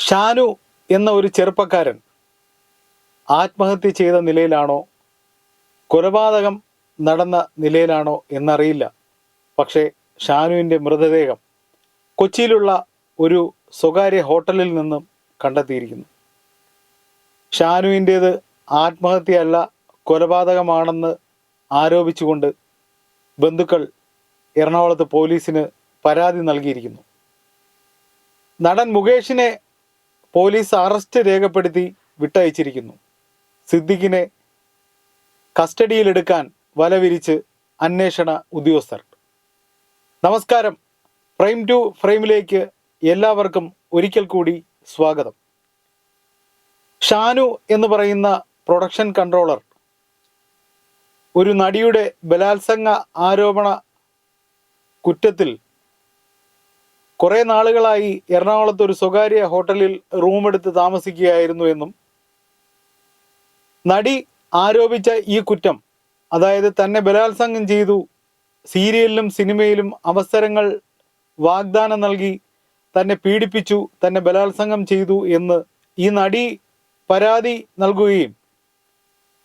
ഷാനു എന്ന ഒരു ചെറുപ്പക്കാരൻ ആത്മഹത്യ ചെയ്ത നിലയിലാണോ? കൊലപാതകം നടന്ന നിലയിലാണോ എന്നറിയില്ല. പക്ഷേ ഷാനുവിന്റെ മൃതദേഹം കൊച്ചിയിലുള്ള ഒരു സ്വകാര്യ ഹോട്ടലിൽ നിന്നും കണ്ടെത്തിയിരിക്കുന്നു. ഷാനുവിന്റേത് ആത്മഹത്യയല്ല കൊലപാതകമാണെന്ന് ആരോപിച്ചുകൊണ്ട് ബന്ധുക്കൾ എറണാകുളത്ത് പോലീസിന് പരാതി നൽകിയിരിക്കുന്നു. നടൻ മുകേഷിനെ പോലീസ് അറസ്റ്റ് രേഖപ്പെടുത്തി വിട്ടയച്ചിരിക്കുന്നു. സിദ്ദിഖിനെ കസ്റ്റഡിയിലെടുക്കാൻ വലവിരിച്ച് അന്വേഷണ ഉദ്യോഗസ്ഥർ. നമസ്കാരം. ഫ്രെയിം ടു ഫ്രെയിമിലേക്ക് എല്ലാവർക്കും ഒരിക്കൽ കൂടി സ്വാഗതം. ഷാനു എന്ന് പറയുന്ന പ്രൊഡക്ഷൻ കൺട്രോളർ ഒരു നടിയുടെ ബലാത്സംഗ ആരോപണ കുറ്റത്തിൽ കുറെ നാളുകളായി എറണാകുളത്ത് ഒരു സ്വകാര്യ ഹോട്ടലിൽ റൂമെടുത്ത് താമസിക്കുകയായിരുന്നു എന്നും നടി ആരോപിച്ച ഈ കുറ്റം അതായത് തന്നെ ബലാത്സംഗം ചെയ്തു സീരിയലിലും സിനിമയിലും അവസരങ്ങൾ വാഗ്ദാനം നൽകി തന്നെ പീഡിപ്പിച്ചു തന്നെ ബലാത്സംഗം ചെയ്തു എന്ന് ഈ നടി പരാതി നൽകുകയും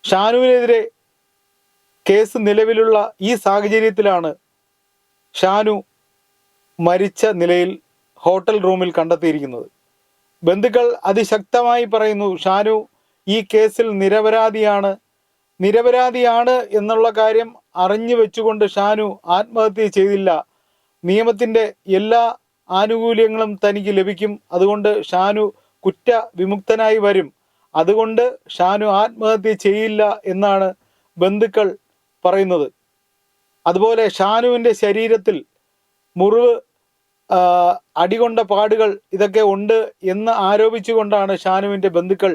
ഷാനുവിനെതിരെ കേസ് നിലവിലുള്ള ഈ സാഹചര്യത്തിലാണ് ഷാനു മരിച്ച നിലയിൽ ഹോട്ടൽ റൂമിൽ കണ്ടെത്തിയിരിക്കുന്നത്. ബന്ധുക്കൾ അതിശക്തമായി പറയുന്നു ഷാനു ഈ കേസിൽ നിരപരാധിയാണ്. നിരപരാധിയാണ് എന്നുള്ള കാര്യം അറിഞ്ഞു വെച്ചുകൊണ്ട് ഷാനു ആത്മഹത്യ ചെയ്തില്ല. നിയമത്തിന്റെ എല്ലാ ആനുകൂല്യങ്ങളും തനിക്ക് ലഭിക്കും. അതുകൊണ്ട് ഷാനു കുറ്റ വിമുക്തനായി വരും. അതുകൊണ്ട് ഷാനു ആത്മഹത്യ ചെയ്യില്ല എന്നാണ് ബന്ധുക്കൾ പറയുന്നത്. അതുപോലെ ഷാനുവിന്റെ ശരീരത്തിൽ മുറിവ് അടികൊണ്ട പാടുകൾ ഇതൊക്കെ ഉണ്ട് എന്ന് ആരോപിച്ചുകൊണ്ടാണ് ഷാനുവിന്റെ ബന്ധുക്കൾ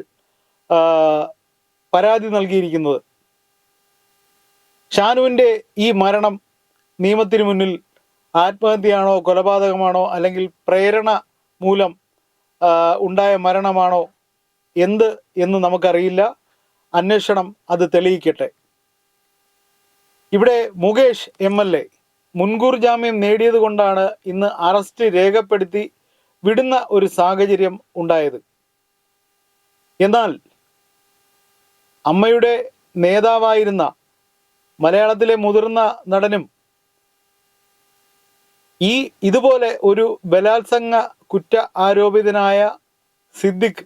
പരാതി നൽകിയിരിക്കുന്നത്. ഷാനുവിന്റെ ഈ മരണം നിയമത്തിന് മുന്നിൽ ആത്മഹത്യയാണോ കൊലപാതകമാണോ അല്ലെങ്കിൽ പ്രേരണ മൂലം ഉണ്ടായ മരണമാണോ എന്ത് എന്ന് നമുക്കറിയില്ല. അന്വേഷണം അത് തെളിയിക്കട്ടെ. ഇവിടെ മുകേഷ് എം എൽ എ മുൻകൂർ ജാമ്യം നേടിയത് കൊണ്ടാണ് ഇന്ന് അറസ്റ്റ് രേഖപ്പെടുത്തി വിടുന്ന ഒരു സാഹചര്യം ഉണ്ടായത്. എന്നാൽ അമ്മയുടെ നേതാവായിരുന്ന മലയാളത്തിലെ മുതിർന്ന നടനും ഈ ഇതുപോലെ ഒരു ബലാത്സംഗ കുറ്റ ആരോപിതനായ സിദ്ദിഖ്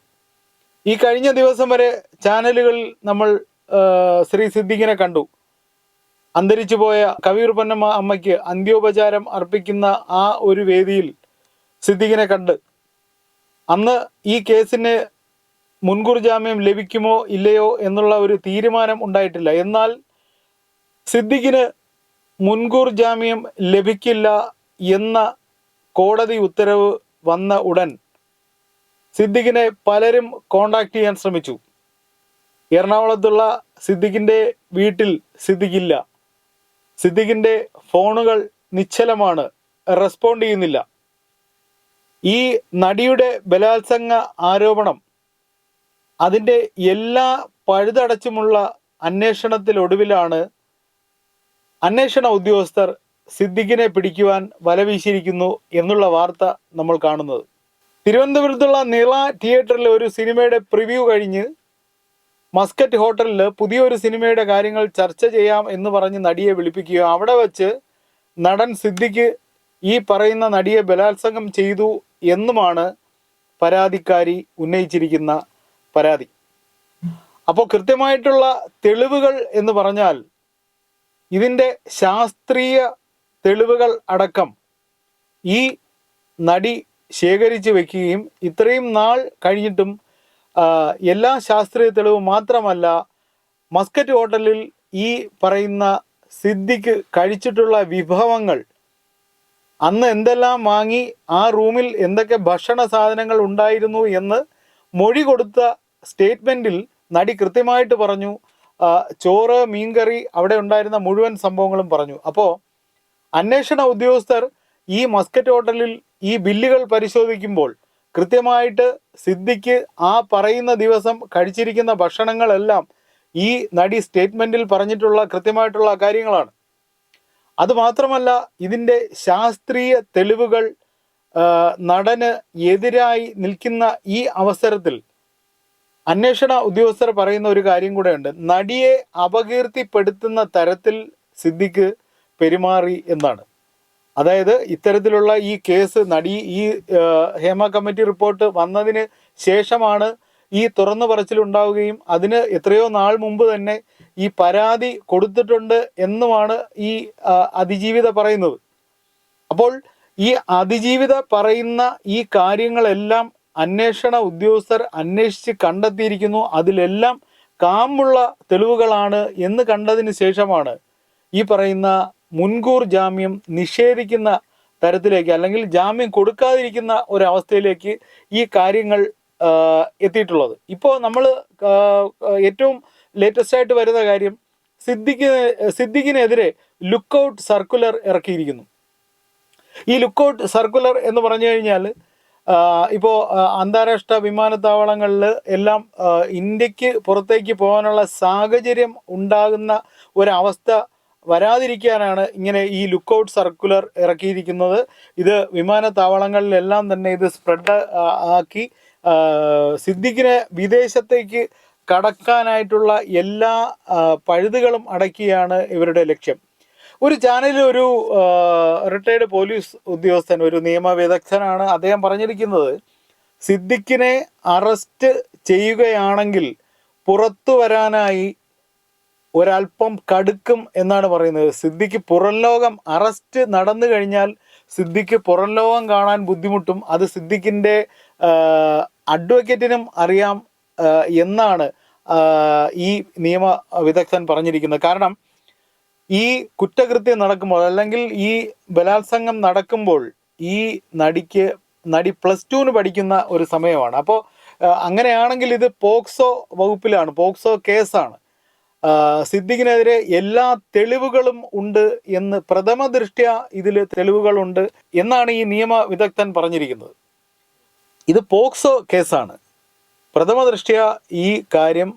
ഈ കഴിഞ്ഞ ദിവസം വരെ ചാനലുകളിൽ നമ്മൾ ശ്രീ സിദ്ദിഖിനെ കണ്ടു. അന്തരിച്ചു പോയ കവിയൂർ പൊന്നമ്മ അമ്മയ്ക്ക് അന്ത്യോപചാരം അർപ്പിക്കുന്ന ആ ഒരു വേദിയിൽ സിദ്ദിഖിനെ കണ്ട് അന്ന് ഈ കേസിന് മുൻകൂർ ജാമ്യം ലഭിക്കുമോ ഇല്ലയോ എന്നുള്ള ഒരു തീരുമാനം ഉണ്ടായിട്ടില്ല. എന്നാൽ സിദ്ദിഖിന് മുൻകൂർ ജാമ്യം ലഭിക്കില്ല എന്ന കോടതി ഉത്തരവ് വന്ന ഉടൻ സിദ്ദിഖിനെ പലരും കോണ്ടാക്ട് ചെയ്യാൻ ശ്രമിച്ചു. എറണാകുളത്തുള്ള സിദ്ദിഖിന്റെ വീട്ടിൽ സിദ്ദിഖില്ല. സിദ്ദിഖിന്റെ ഫോണുകൾ നിശ്ചലമാണ്. റെസ്പോണ്ട് ചെയ്യുന്നില്ല. ഈ നടിയുടെ ബലാത്സംഗ ആരോപണം അതിന്റെ എല്ലാ പഴുതടച്ചുമുള്ള അന്വേഷണത്തിലൊടുവിലാണ് അന്വേഷണ ഉദ്യോഗസ്ഥർ സിദ്ദിഖിനെ പിടിക്കുവാൻ വലവീശിയിരിക്കുന്നു എന്നുള്ള വാർത്ത നമ്മൾ കാണുന്നത്. തിരുവനന്തപുരത്തുള്ള നീള തിയേറ്ററിലെ ഒരു സിനിമയുടെ പ്രിവ്യൂ കഴിഞ്ഞ് മസ്കറ്റ് ഹോട്ടലിൽ പുതിയൊരു സിനിമയുടെ കാര്യങ്ങൾ ചർച്ച ചെയ്യാം എന്ന് പറഞ്ഞ് നടിയെ വിളിപ്പിക്കുക. അവിടെ വച്ച് നടൻ സിദ്ദിഖ് ഈ പറയുന്ന നടിയെ ബലാത്സംഗം ചെയ്തു എന്നുമാണ് പരാതിക്കാരി ഉന്നയിച്ചിരിക്കുന്ന പരാതി. അപ്പോൾ കൃത്യമായിട്ടുള്ള തെളിവുകൾ എന്ന് പറഞ്ഞാൽ ഇതിന്റെ ശാസ്ത്രീയ തെളിവുകൾ അടക്കം ഈ നടി ശേഖരിച്ചു വെക്കുകയും ഇത്രയും നാൾ കഴിഞ്ഞിട്ടും എല്ലാ ശാസ്ത്രീയ തെളിവ് മാത്രമല്ല മസ്കറ്റ് ഹോട്ടലിൽ ഈ പറയുന്ന സിദ്ധിക്ക് കഴിച്ചിട്ടുള്ള വിഭവങ്ങൾ അന്ന് എന്തെല്ലാം വാങ്ങി ആ റൂമിൽ എന്തൊക്കെ ഭക്ഷണ സാധനങ്ങൾ ഉണ്ടായിരുന്നു എന്ന് മൊഴി കൊടുത്ത സ്റ്റേറ്റ്മെന്റിൽ നടി കൃത്യമായിട്ട് പറഞ്ഞു. ചോറ് മീൻകറി അവിടെ ഉണ്ടായിരുന്ന മുഴുവൻ സംഭവങ്ങളും പറഞ്ഞു. അപ്പോൾ അന്വേഷണ ഉദ്യോഗസ്ഥർ ഈ മസ്കറ്റ് ഹോട്ടലിൽ ഈ ബില്ലുകൾ പരിശോധിക്കുമ്പോൾ കൃത്യമായിട്ട് സിദ്ധിക്ക് ആ പറയുന്ന ദിവസം കഴിച്ചിരിക്കുന്ന ഭക്ഷണങ്ങളെല്ലാം ഈ നടി സ്റ്റേറ്റ്മെന്റിൽ പറഞ്ഞിട്ടുള്ള കൃത്യമായിട്ടുള്ള കാര്യങ്ങളാണ്. അതുമാത്രമല്ല ഇതിന്റെ ശാസ്ത്രീയ തെളിവുകൾ നടന് എതിരായി നിൽക്കുന്ന ഈ അവസരത്തിൽ അന്വേഷണ ഉദ്യോഗസ്ഥർ പറയുന്ന ഒരു കാര്യം കൂടെയുണ്ട്. നടിയെ അപകീർത്തിപ്പെടുത്തുന്ന തരത്തിൽ സിദ്ധിക്ക് പെരുമാറി എന്നാണ്. അതായത് ഇത്തരത്തിലുള്ള ഈ കേസ് നടി ഈ ഹേമ കമ്മിറ്റി റിപ്പോർട്ട് വന്നതിന് ശേഷമാണ് ഈ തുറന്നു പറച്ചിലുണ്ടാവുകയും അതിന് എത്രയോ നാൾ മുമ്പ് തന്നെ ഈ പരാതി കൊടുത്തിട്ടുണ്ട് എന്നുമാണ് ഈ അതിജീവിത പറയുന്നത്. അപ്പോൾ ഈ അതിജീവിത പറയുന്ന ഈ കാര്യങ്ങളെല്ലാം അന്വേഷണ ഉദ്യോഗസ്ഥർ അന്വേഷിച്ച് കണ്ടെത്തിയിരിക്കുന്നു. അതിലെല്ലാം കാമ്പുള്ള തെളിവുകളാണ് എന്ന് കണ്ടതിന് ശേഷമാണ് ഈ പറയുന്ന മുൻകൂർ ജാമ്യം നിഷേധിക്കുന്ന തരത്തിലേക്ക് അല്ലെങ്കിൽ ജാമ്യം കൊടുക്കാതിരിക്കുന്ന ഒരവസ്ഥയിലേക്ക് ഈ കാര്യങ്ങൾ എത്തിയിട്ടുള്ളത്. ഇപ്പോൾ നമ്മൾ ഏറ്റവും ലേറ്റസ്റ്റ് ആയിട്ട് വരുന്ന കാര്യം സിദ്ദിഖിന് സിദ്ദിഖിനെതിരെ ലുക്കൗട്ട് സർക്കുലർ ഇറക്കിയിരിക്കുന്നു. ഈ ലുക്കൗട്ട് സർക്കുലർ എന്ന് പറഞ്ഞു കഴിഞ്ഞാൽ ഇപ്പോൾ അന്താരാഷ്ട്ര വിമാനത്താവളങ്ങളിൽ എല്ലാം ഇന്ത്യയ്ക്ക് പുറത്തേക്ക് പോകാനുള്ള സാഹചര്യം ഉണ്ടാകുന്ന ഒരവസ്ഥ വരാതിരിക്കാനാണ് ഇങ്ങനെ ഈ ലുക്ക് ഔട്ട് സർക്കുലർ ഇറക്കിയിരിക്കുന്നത്. ഇത് വിമാനത്താവളങ്ങളിലെല്ലാം തന്നെ ഇത് സ്പ്രെഡ് ആക്കി സിദ്ദിഖിനെ വിദേശത്തേക്ക് കടക്കാനായിട്ടുള്ള എല്ലാ പഴുതുകളും അടക്കിയാണ് ഇവരുടെ ലക്ഷ്യം. ഒരു ചാനലിൽ ഒരു റിട്ടയർഡ് പോലീസ് ഉദ്യോഗസ്ഥൻ ഒരു നിയമ വിദഗ്ധനാണ് അദ്ദേഹം പറഞ്ഞിരിക്കുന്നത് സിദ്ദിഖിനെ അറസ്റ്റ് ചെയ്യുകയാണെങ്കിൽ പുറത്തു വരാനായി ഒരല്പം കടുക്കും എന്നാണ് പറയുന്നത്. സിദ്ദിഖ് പുറം ലോകം അറസ്റ്റ് നടന്നു കഴിഞ്ഞാൽ സിദ്ദിഖ് പുറം ലോകം കാണാൻ ബുദ്ധിമുട്ടും. അത് സിദ്ദിഖിന്റെ അഡ്വക്കേറ്റിനും അറിയാം എന്നാണ് ഈ നിയമ വിദഗ്ധൻ പറഞ്ഞിരിക്കുന്നത്. കാരണം ഈ കുറ്റകൃത്യം നടക്കുമ്പോൾ അല്ലെങ്കിൽ ഈ ബലാത്സംഗം നടക്കുമ്പോൾ ഈ നടിക്ക് നടി പ്ലസ് ടുവിന് പഠിക്കുന്ന ഒരു സമയമാണ്. അപ്പോൾ അങ്ങനെയാണെങ്കിൽ ഇത് പോക്സോ വകുപ്പിലാണ്. പോക്സോ കേസാണ്. സിദ്ദിഖിനെതിരെ എല്ലാ തെളിവുകളും ഉണ്ട് എന്ന് പ്രഥമ ദൃഷ്ട്യ ഇതിൽ തെളിവുകളുണ്ട് എന്നാണ് ഈ നിയമ വിദഗ്ധൻ പറഞ്ഞിരിക്കുന്നത്. ഇത് പോക്സോ കേസാണ്. പ്രഥമ ദൃഷ്ട്യ ഈ കാര്യം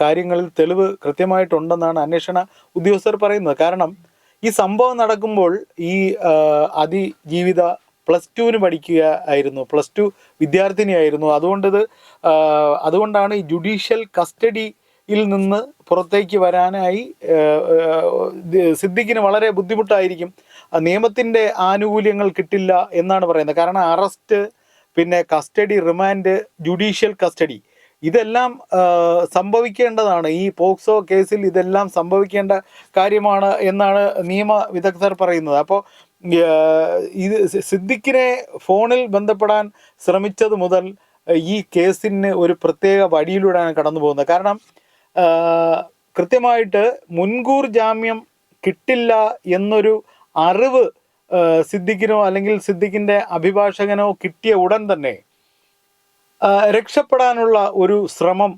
കാര്യങ്ങളിൽ തെളിവ് കൃത്യമായിട്ടുണ്ടെന്നാണ് അന്വേഷണ ഉദ്യോഗസ്ഥർ പറയുന്നത്. കാരണം ഈ സംഭവം നടക്കുമ്പോൾ ഈ അതിജീവിത പ്ലസ് ടുവിന് പഠിക്കുക ആയിരുന്നു പ്ലസ് ടു വിദ്യാർത്ഥിനിയായിരുന്നു. അതുകൊണ്ട് ഇത് അതുകൊണ്ടാണ് ഈ ജുഡീഷ്യൽ കസ്റ്റഡിയിൽ നിന്ന് പുറത്തേക്ക് വരാനായി സിദ്ദിഖിന് വളരെ ബുദ്ധിമുട്ടായിരിക്കും. നിയമത്തിന്റെ ആനുകൂല്യങ്ങൾ കിട്ടില്ല എന്നാണ് പറയുന്നത്. കാരണം അറസ്റ്റ് പിന്നെ കസ്റ്റഡി റിമാൻഡ് ജുഡീഷ്യൽ കസ്റ്റഡി ഇതെല്ലാം സംഭവിക്കേണ്ടതാണ്. ഈ പോക്സോ കേസിൽ ഇതെല്ലാം സംഭവിക്കേണ്ട കാര്യമാണ് എന്നാണ് നിയമ വിദഗ്ധർ പറയുന്നത്. അപ്പോൾ ഇത് സിദ്ദിഖിനെ ഫോണിൽ ബന്ധപ്പെടാൻ ശ്രമിച്ചത് മുതൽ ഈ കേസിന് ഒരു പ്രത്യേക വഴിയിലൂടെയാണ് കടന്നു പോകുന്നത് കാരണം കൃത്യമായിട്ട് മുൻകൂർ ജാമ്യം കിട്ടില്ല എന്നൊരു അറിവ് സിദ്ദിഖിനോ അല്ലെങ്കിൽ സിദ്ദിഖിന്റെ അഭിഭാഷകനോ കിട്ടിയ ഉടൻ തന്നെ രക്ഷപ്പെടാനുള്ള ഒരു ശ്രമം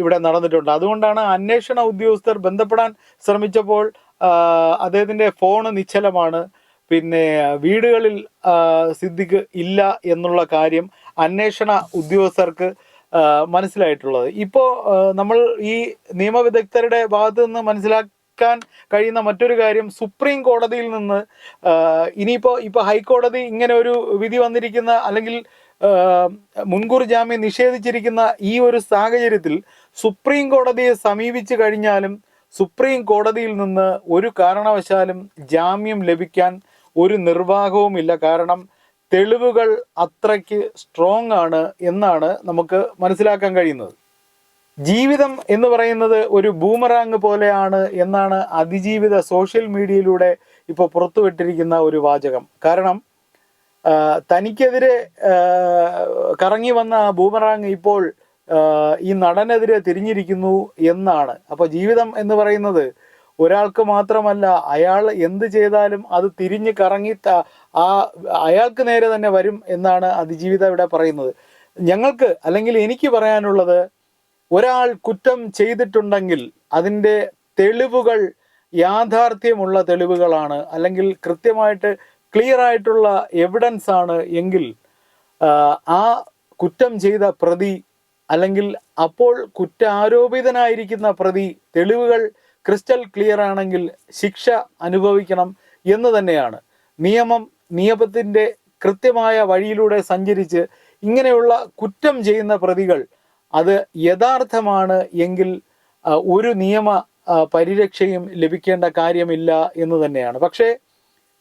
ഇവിടെ നടന്നിട്ടുണ്ട്. അതുകൊണ്ടാണ് അന്വേഷണ ഉദ്യോഗസ്ഥർ ബന്ധപ്പെടാൻ ശ്രമിച്ചപ്പോൾ അദ്ദേഹത്തിന്റെ ഫോണ് നിശ്ചലമാണ്. പിന്നെ വീടുകളിൽ സിദ്ദിഖ് ഇല്ല എന്നുള്ള കാര്യം അന്വേഷണ ഉദ്യോഗസ്ഥർക്ക് മനസ്സിലായിട്ടുള്ളത്. ഇപ്പോൾ നമ്മൾ ഈ നിയമവിദഗ്ധരുടെ ഭാഗത്ത് നിന്ന് മനസ്സിലാക്കാൻ കഴിയുന്ന മറ്റൊരു കാര്യം സുപ്രീം കോടതിയിൽ നിന്ന് ഇനിയിപ്പോൾ ഇനിയിപ്പോ ഇപ്പൊ ഹൈക്കോടതി ഇങ്ങനെ ഒരു വിധി വന്നിരിക്കുന്ന അല്ലെങ്കിൽ മുൻകൂർ ജാമ്യം നിഷേധിച്ചിരിക്കുന്ന ഈ ഒരു സാഹചര്യത്തിൽ സുപ്രീം കോടതിയെ സമീപിച്ചു കഴിഞ്ഞാലും സുപ്രീം കോടതിയിൽ നിന്ന് ഒരു കാരണവശാലും ജാമ്യം ലഭിക്കാൻ ഒരു നിർവാഹവുമില്ല. കാരണം തെളിവുകൾ അത്രയ്ക്ക് സ്ട്രോങ് ആണ് എന്നാണ് നമുക്ക് മനസ്സിലാക്കാൻ കഴിയുന്നത്. ജീവിതം എന്ന് പറയുന്നത് ഒരു ബൂമറാങ് പോലെയാണ് എന്നാണ് അതിജീവിത സോഷ്യൽ മീഡിയയിലൂടെ ഇപ്പോൾ പുറത്തുവിട്ടിരിക്കുന്ന ഒരു വാചകം. കാരണം തനിക്കെതിരെ കറങ്ങി വന്ന ആ ബൂമറാങ് ഇപ്പോൾ ഈ നടനെതിരെ തിരിഞ്ഞിരിക്കുന്നു എന്നാണ്. അപ്പോൾ ജീവിതം എന്ന് പറയുന്നത് ഒരാൾക്ക് മാത്രമല്ല അയാൾ എന്ത് ചെയ്താലും അത് തിരിഞ്ഞ് കറങ്ങി ആ അയാൾക്ക് നേരെ തന്നെ വരും എന്നാണ് അതിജീവിത ഇവിടെ പറയുന്നത്. ഞങ്ങൾക്ക് അല്ലെങ്കിൽ എനിക്ക് പറയാനുള്ളത് ഒരാൾ കുറ്റം ചെയ്തിട്ടുണ്ടെങ്കിൽ അതിന്റെ തെളിവുകൾ യാഥാർത്ഥ്യമുള്ള തെളിവുകളാണ് അല്ലെങ്കിൽ കൃത്യമായിട്ട് ക്ലിയർ ആയിട്ടുള്ള എവിഡൻസ് ആണ് എങ്കിൽ ആ, കുറ്റം ചെയ്ത പ്രതി അല്ലെങ്കിൽ അപ്പോൾ കുറ്റാരോപിതനായിരിക്കുന്ന പ്രതി തെളിവുകൾ ക്രിസ്റ്റൽ ക്ലിയർ ആണെങ്കിൽ ശിക്ഷ അനുഭവിക്കണം എന്ന് തന്നെയാണ്. നിയമം നിയമത്തിന്റെ കൃത്യമായ വഴിയിലൂടെ സഞ്ചരിച്ച് ഇങ്ങനെയുള്ള കുറ്റം ചെയ്യുന്ന പ്രതികൾ അത് യഥാർത്ഥമാണ് എങ്കിൽ ഒരു നിയമ പരിരക്ഷയും ലഭിക്കേണ്ട കാര്യമില്ല എന്ന് തന്നെയാണ്. പക്ഷേ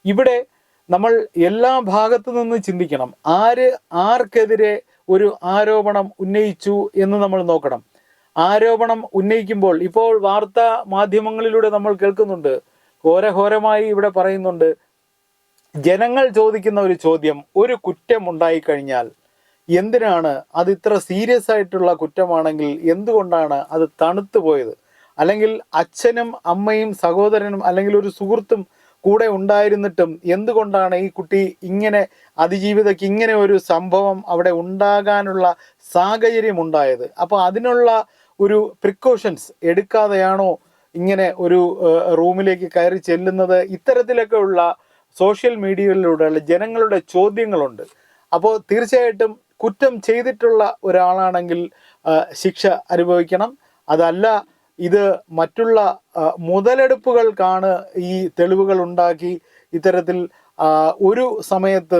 ഇവിടെ നമ്മൾ എല്ലാ ഭാഗത്തു നിന്ന് ചിന്തിക്കണം. ആര് ആർക്കെതിരെ ഒരു ആരോപണം ഉന്നയിച്ചു എന്ന് നമ്മൾ നോക്കണം. ആരോപണം ഉന്നയിക്കുമ്പോൾ ഇപ്പോൾ വാർത്താ മാധ്യമങ്ങളിലൂടെ നമ്മൾ കേൾക്കുന്നുണ്ട്. ഘോരഘോരമായി ഇവിടെ പറയുന്നുണ്ട്. ജനങ്ങൾ ചോദിക്കുന്ന ഒരു ചോദ്യം ഒരു കുറ്റം ഉണ്ടായിക്കഴിഞ്ഞാൽ എന്തിനാണ്? അത് ഇത്ര സീരിയസ് ആയിട്ടുള്ള കുറ്റമാണെങ്കിൽ എന്തുകൊണ്ടാണ് അത് തണുത്തു പോയത്? അല്ലെങ്കിൽ അച്ഛനും അമ്മയും സഹോദരനും അല്ലെങ്കിൽ ഒരു സുഹൃത്തും കൂടെ ഉണ്ടായിരുന്നിട്ടും എന്തുകൊണ്ടാണ് ഈ കുട്ടി ഇങ്ങനെ അതിജീവിതയ്ക്ക് ഇങ്ങനെ ഒരു സംഭവം അവിടെ ഉണ്ടാകാനുള്ള സാഹചര്യം ഉണ്ടായത്? അപ്പോൾ അതിനുള്ള ഒരു പ്രിക്കോഷൻസ് എടുക്കാതെയാണോ ഇങ്ങനെ ഒരു റൂമിലേക്ക് കയറി ചെല്ലുന്നത്? ഇത്തരത്തിലൊക്കെ ഉള്ള സോഷ്യൽ മീഡിയയിലൂടെയുള്ള ജനങ്ങളുടെ ചോദ്യങ്ങളുണ്ട്. അപ്പോൾ തീർച്ചയായിട്ടും കുറ്റം ചെയ്തിട്ടുള്ള ഒരാളാണെങ്കിൽ ശിക്ഷ അനുഭവിക്കണം. അതല്ല ഇത് മറ്റുള്ള മുതലെടുപ്പുകൾ മുതലെടുപ്പുകൾക്കാണ് ഈ തെളിവുകൾ ഉണ്ടാക്കി ഇത്തരത്തിൽ ഒരു സമയത്ത്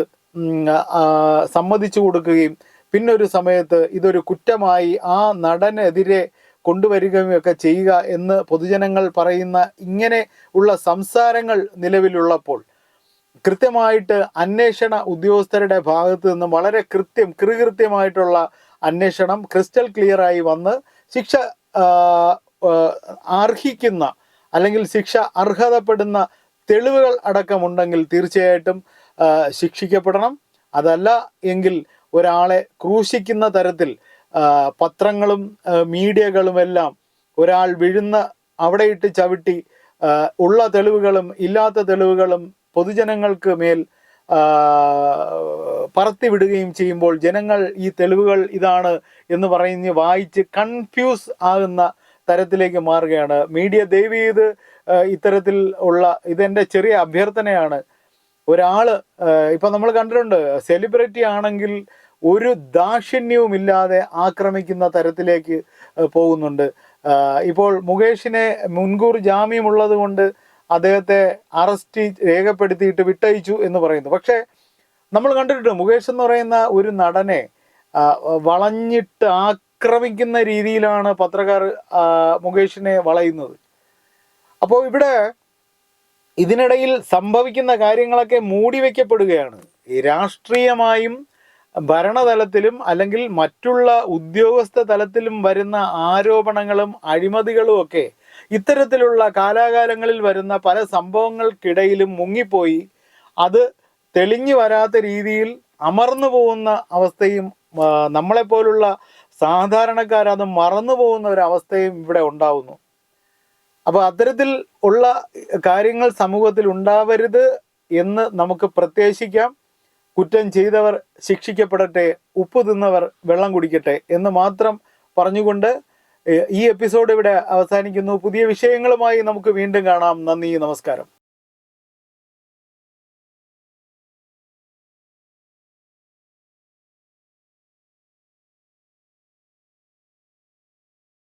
സമ്മതിച്ചു കൊടുക്കുകയും പിന്നൊരു സമയത്ത് ഇതൊരു കുറ്റമായി ആ നടനെതിരെ കൊണ്ടുവരികയും ഒക്കെ ചെയ്യുക എന്ന് പൊതുജനങ്ങൾ പറയുന്ന ഇങ്ങനെ ഉള്ള സംസാരങ്ങൾ നിലവിലുള്ളപ്പോൾ കൃത്യമായിട്ട് അന്വേഷണ ഉദ്യോഗസ്ഥരുടെ ഭാഗത്ത് നിന്നും വളരെ കൃത്യം കൃകൃത്യമായിട്ടുള്ള അന്വേഷണം ക്രിസ്റ്റൽ ക്ലിയറായി വന്ന് ശിക്ഷ അർഹിക്കുന്ന അല്ലെങ്കിൽ ശിക്ഷ അർഹതപ്പെടുന്ന തെളിവുകൾ അടക്കമുണ്ടെങ്കിൽ തീർച്ചയായിട്ടും ശിക്ഷിക്കപ്പെടണം. അതല്ല എങ്കിൽ ഒരാളെ ക്രൂശിക്കുന്ന തരത്തിൽ പത്രങ്ങളും മീഡിയകളും എല്ലാം ഒരാൾ വീഴുന്ന അവിടെയിട്ട് ചവിട്ടി ഉള്ള തെളിവുകളും ഇല്ലാത്ത തെളിവുകളും പൊതുജനങ്ങൾക്ക് മേൽ പറത്തിവിടുകയും ചെയ്യുമ്പോൾ ജനങ്ങൾ ഈ തെളിവുകൾ ഇതാണ് എന്ന് പറഞ്ഞ് വായിച്ച് കൺഫ്യൂസ് ആകുന്ന തരത്തിലേക്ക് മാറുകയാണ്. മീഡിയ ദയവ് ചെയ്ത് ഇത്തരത്തിൽ ഉള്ള ഇതെന്റെ ചെറിയ അഭ്യർത്ഥനയാണ്. ഒരാൾ ഇപ്പൊ നമ്മൾ കണ്ടിട്ടുണ്ട് സെലിബ്രിറ്റി ആണെങ്കിൽ ഒരു ദാക്ഷിണ്യവും ഇല്ലാതെ ആക്രമിക്കുന്ന തരത്തിലേക്ക് പോകുന്നുണ്ട്. ഇപ്പോൾ മുകേഷിനെ മുൻകൂർ ജാമ്യമുള്ളത് കൊണ്ട് അദ്ദേഹത്തെ അറസ്റ്റ് രേഖപ്പെടുത്തിയിട്ട് വിട്ടയച്ചു എന്ന് പറയുന്നു. പക്ഷേ നമ്മൾ കണ്ടിട്ടുണ്ട് മുകേഷ് എന്ന് പറയുന്ന ഒരു നടനെ വളഞ്ഞിട്ട് ആക്രമിക്കുന്ന രീതിയിലാണ് പത്രക്കാർ മുകേഷിനെ വളയുന്നത്. അപ്പോൾ ഇവിടെ ഇതിനിടയിൽ സംഭവിക്കുന്ന കാര്യങ്ങളൊക്കെ മൂടി വയ്ക്കപ്പെടുകയാണ് രാഷ്ട്രീയമായും ഭരണതലത്തിലും അല്ലെങ്കിൽ മറ്റുള്ള ഉദ്യോഗസ്ഥ തലത്തിലും വരുന്ന ആരോപണങ്ങളും അഴിമതികളും ഒക്കെ ഇത്തരത്തിലുള്ള കാലാകാലങ്ങളിൽ വരുന്ന പല സംഭവങ്ങൾക്കിടയിലും മുങ്ങിപ്പോയി. അത് തെളിഞ്ഞു വരാത്ത രീതിയിൽ അമർന്നു പോകുന്ന അവസ്ഥയും നമ്മളെപ്പോലുള്ള സാധാരണക്കാർ അത് മറന്നു പോകുന്ന ഒരു അവസ്ഥയും ഇവിടെ ഉണ്ടാവുന്നു. അപ്പോൾ അത്തരത്തിൽ ഉള്ള കാര്യങ്ങൾ സമൂഹത്തിൽ ഉണ്ടാവരുത് എന്ന് നമുക്ക് പ്രത്യാശിക്കാം. കുറ്റം ചെയ്തവർ ശിക്ഷിക്കപ്പെടട്ടെ ഉപ്പ് തിന്നവർ വെള്ളം കുടിക്കട്ടെ എന്ന് മാത്രം പറഞ്ഞുകൊണ്ട് ഈ എപ്പിസോഡ് ഇവിടെ അവസാനിക്കുന്നു. പുതിയ വിഷയങ്ങളുമായി നമുക്ക് വീണ്ടും കാണാം. നന്ദി നമസ്കാരം.